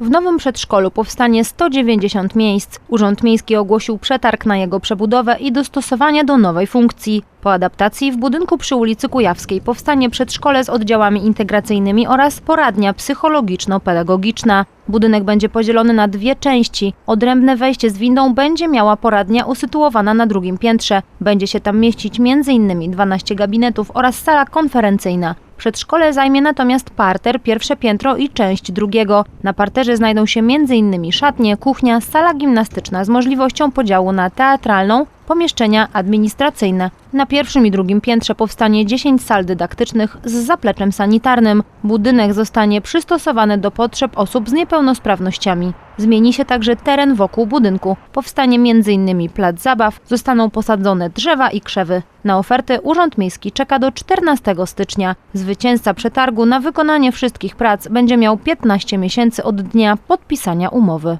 W nowym przedszkolu powstanie 190 miejsc. Urząd Miejski ogłosił przetarg na jego przebudowę i dostosowanie do nowej funkcji. Po adaptacji w budynku przy ulicy Kujawskiej powstanie przedszkole z oddziałami integracyjnymi oraz poradnia psychologiczno-pedagogiczna. Budynek będzie podzielony na dwie części. Odrębne wejście z windą będzie miała poradnia usytuowana na drugim piętrze. Będzie się tam mieścić m.in. 12 gabinetów oraz sala konferencyjna. Przedszkole zajmie natomiast parter, pierwsze piętro i część drugiego. Na parterze znajdą się m.in. szatnie, kuchnia, sala gimnastyczna z możliwością podziału na teatralną, pomieszczenia administracyjne. Na pierwszym i drugim piętrze powstanie 10 sal dydaktycznych z zapleczem sanitarnym. Budynek zostanie przystosowany do potrzeb osób z niepełnosprawnościami. Zmieni się także teren wokół budynku. Powstanie m.in. plac zabaw, zostaną posadzone drzewa i krzewy. Na ofertę Urząd Miejski czeka do 14 stycznia. Zwycięzca przetargu na wykonanie wszystkich prac będzie miał 15 miesięcy od dnia podpisania umowy.